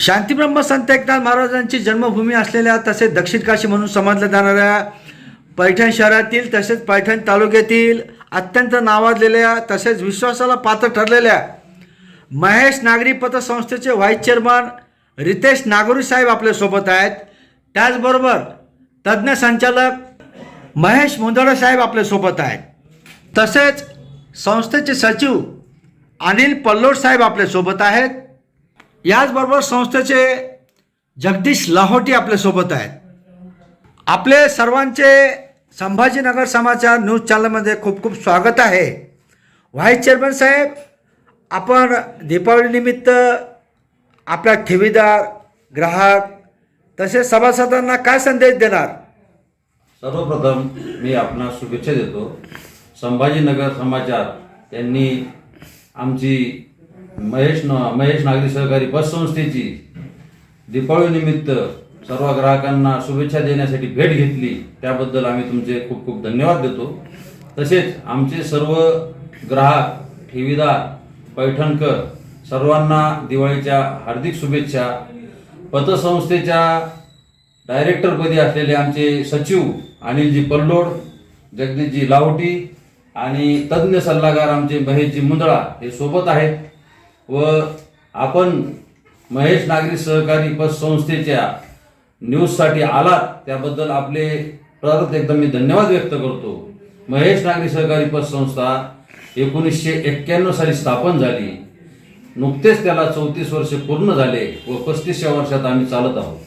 शांतीब्रह्म संत एकनाथ महाराजांची जन्मभूमी असलेल्या तसेच दक्षिण काशी म्हणून समजल्या जाणाऱ्या पैठण शहरातील तसेच पैठण तालुक्यातील अत्यंत नावाजलेल्या तसेच विश्वासाला पात्र ठरलेल्या महेश नागरी पतसंस्थेचे व्हाईस चेअरमन रितेश नागोरी साहेब आपल्यासोबत आहेत. त्याचबरोबर तज्ज्ञ संचालक महेश मुंदडे साहेब आपल्यासोबत आहेत. तसेच संस्थेचे सचिव अनिल पल्लोड साहेब आपल्यासोबत आहेत. याचबरोबर संस्थेचे जगदीश लाहोटी आपल्यासोबत आहेत. आपले सर्वांचे संभाजीनगर समाचार न्यूज चॅनलमध्ये खूप खूप स्वागत आहे. व्हाईस चेअरमन साहेब आपण दीपावलीनिमित्त आपल्या ठेवीदार ग्राहक तसेच सभासदांना काय संदेश देणार? सर्वप्रथम मी आपणास शुभेच्छा देतो. संभाजीनगर समाचार यांनी आमची महेश न महेश नागरी सहकारी पतसंस्थेची दीपावलीनिमित्त सर्व ग्राहकांना शुभेच्छा देण्यासाठी भेट घेतली. त्याबद्दल आम्ही तुमचे खूप खूप धन्यवाद देतो. तसेच आमचे सर्व ग्राहक ठेवीदार पैठणकर सर्वांना दिवाळीच्या हार्दिक शुभेच्छा. पतसंस्थेच्या डायरेक्टरपदी असलेले आमचे सचिव अनिलजी पल्लोड जगदीशजी लावटी आणि तज्ज्ञ सल्लागार आमचे महेशजी मुंदळा हे सोबत आहेत. व आपण महेश नागरी सहकारी पतसंस्थेच्या न्यूजसाठी आलात त्याबद्दल आपले परत एकदम मी धन्यवाद व्यक्त करतो. महेश नागरी सहकारी पतसंस्था एकोणीसशे एक्क्याण्णव साली स्थापन झाली. नुकतेच त्याला चौतीस वर्ष पूर्ण झाले व पस्तीसच्या वर्षात आम्ही चालत आहोत.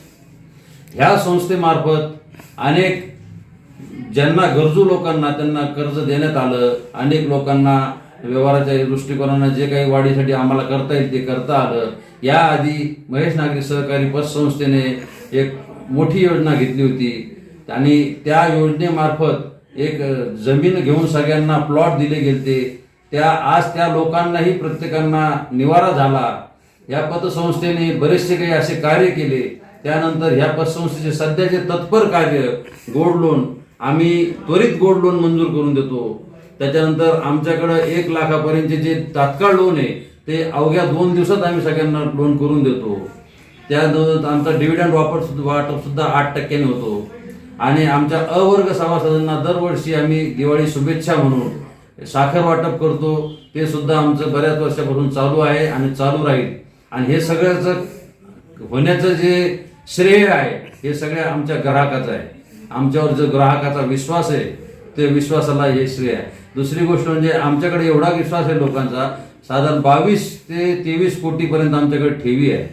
ह्या संस्थेमार्फत अनेक ज्यांना गरजू लोकांना त्यांना कर्ज देण्यात आलं अनेक लोकांना व्यवहाराच्या दृष्टिकोनानं जे काही वाढीसाठी आम्हाला करता येईल ते करता आलं. याआधी महेश नागरी सहकारी पतसंस्थेने एक मोठी योजना घेतली होती. आणि त्या योजनेमार्फत एक जमीन घेऊन सगळ्यांना प्लॉट दिले गेले त्या आज त्या लोकांनाही प्रत्येकांना निवारा झाला. या पतसंस्थेने बरेचसे काही असे कार्य केले. त्यानंतर ह्या पतसंस्थेचे सध्याचे तत्पर कार्य गोल्ड लोन आम्ही त्वरित गोल्ड लोन मंजूर करून देतो. त्याच्यानंतर आमच्याकडं एक लाखापर्यंतचे जे तात्काळ लोन आहे ते अवघ्या दोन दिवसात आम्ही सगळ्यांना लोन करून देतो. त्या आमचा डिव्हिडंड वापर वाटप सुद्धा आठ टक्क्याने होतो. आणि आमच्या अवर्ग सभासदांना दरवर्षी आम्ही दिवाळी शुभेच्छा म्हणून साखर वाटप करतो. ते सुद्धा आमचं बऱ्याच वर्षापासून चालू आहे आणि चालू राहील. आणि हे सगळ्याचं होण्याचं जे श्रेय आहे हे सगळ्या आमच्या ग्राहकाचं आहे. आमच्यावर जो ग्राहकाचा विश्वास आहे ते विश्वासाला हे श्रेय आहे. दुसरी गोष्ट म्हणजे आमच्याकडे एवढा विश्वास आहे लोकांचा साधारण बावीस ते तेवीस कोटीपर्यंत आमच्याकडे ठेवी आहे.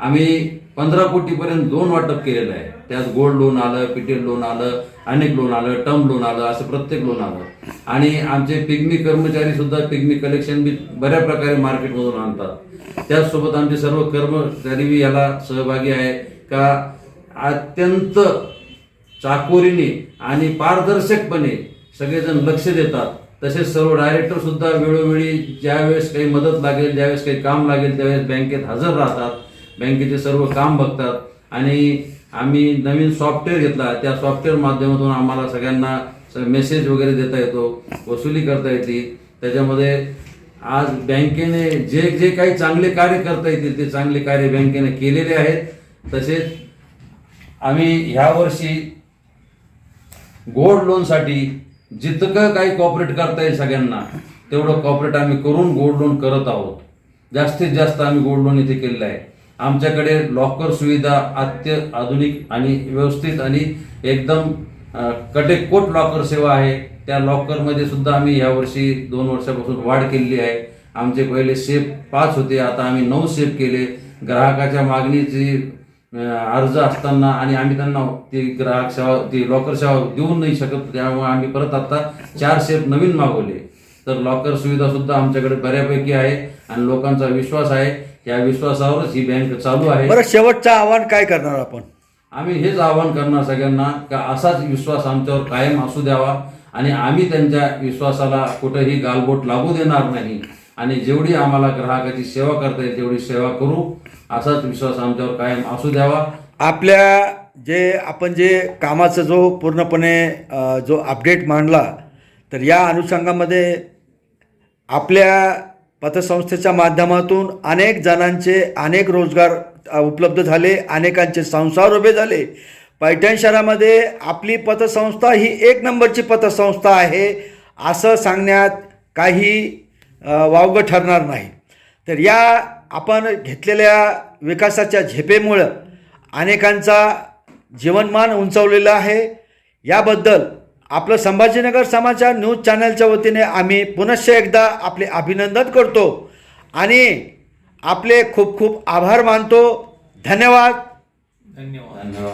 आम्ही पंधरा कोटीपर्यंत लोन वाटप केलेलं आहे. त्यात गोल्ड लोन आलं पीटीएल लोन आलं अनेक लोन आलं टर्म लोन आलं असं प्रत्येक लोन आलं. आणि आमचे पिग्मी कर्मचारी सुद्धा पिग्मी कलेक्शन बी बऱ्या प्रकारे मार्केटमधून आणतात. त्याचसोबत आमचे सर्व कर्मचारी बी याला सहभागी आहे. का अत्यंत चाकोरीने आणि पारदर्शकपणे सगळेजण लक्ष देतात. तसेच सर्व डायरेक्टर सुद्धा वेळोवेळी ज्यावेळेस काही मदत लागेल ज्यावेळेस काही काम लागेल त्यावेळेस बँकेत हजर राहतात. बँकेचे सर्व काम बघतात. आणि आम्ही नवीन सॉफ्टवेअर घेतला. त्या सॉफ्टवेअर माध्यमातून आम्हाला सगळ्यांना मेसेज वगैरे देता येतो वसुली करता येते त्याच्यामध्ये आज बँकेने जे जे काही चांगले कार्य करता येतील ते चांगले कार्य बँकेने केलेले आहेत. तसेच आम्ही ह्या वर्षी गोल्ड लोनसाठी जितकं काही कॉपरेट करता येईल सगळ्यांना तेवढं कॉपरेट आम्ही करून गोल्ड लोन करत आहोत. जास्तीत जास्त आम्ही गोल्ड लोन इथे केलेलं आहे. आमच्याकडे लॉकर सुविधा अत्य आधुनिक आणि व्यवस्थित आणि एकदम कटेकोट लॉकर सेवा आहे. त्या लॉकरमध्ये सुद्धा आम्ही यावर्षी दोन वर्षापासून वाढ केलेली आहे. आमचे पहिले सेफ पाच होते आता आम्ही नऊ सेफ केले. ग्राहकाच्या मागणीची अर्ज असताना आणि आम्ही त्यांना ती ग्राहक सेवा ती लॉकर सेवा देऊ नाही शकत त्यामुळे आम्ही परत आता चार सेफ नवीन मागवले. तर लॉकर सुविधा सुद्धा आमच्याकडे बऱ्यापैकी आहे आणि लोकांचा विश्वास आहे. या विश्वासावरच ही बँक चालू आहे. बरं शेवटचं आव्हान काय करणार आपण? आम्ही हेच आवाहन करणार सगळ्यांना का असाच विश्वास आमच्यावर कायम असू द्यावा आणि आम्ही त्यांच्या विश्वासाला कुठेही गालबोट लागू देणार नाही. आणि जेवढी आम्हाला ग्राहकाची सेवा करता येईल तेवढी सेवा करू. असाच विश्वास आमच्यावर कायम असू द्यावा. आपल्या जे आपण जे कामाचा जो पूर्णपणे जो अपडेट मांडला तर या अनुषंगामध्ये आपल्या पतसंस्थेच्या माध्यमातून अनेक जणांचे अनेक रोजगार उपलब्ध झाले अनेकांचे संसार उभे झाले. पैठण शहरामध्ये आपली पतसंस्था ही एक नंबरची पतसंस्था आहे असं सांगण्यात काही वावगं ठरणार नाही. तर या आपण घेतलेल्या विकासाच्या झेपेमुळं अनेकांचा जीवनमान उंचावलेलं आहे. याबद्दल आपलं संभाजीनगर समाचार न्यूज चॅनलच्या वतीने आम्ही पुनश्च एकदा आपले अभिनंदन करतो आणि आपले खूप खूप आभार मानतो. धन्यवाद. धन्यवाद. धन्यवाद.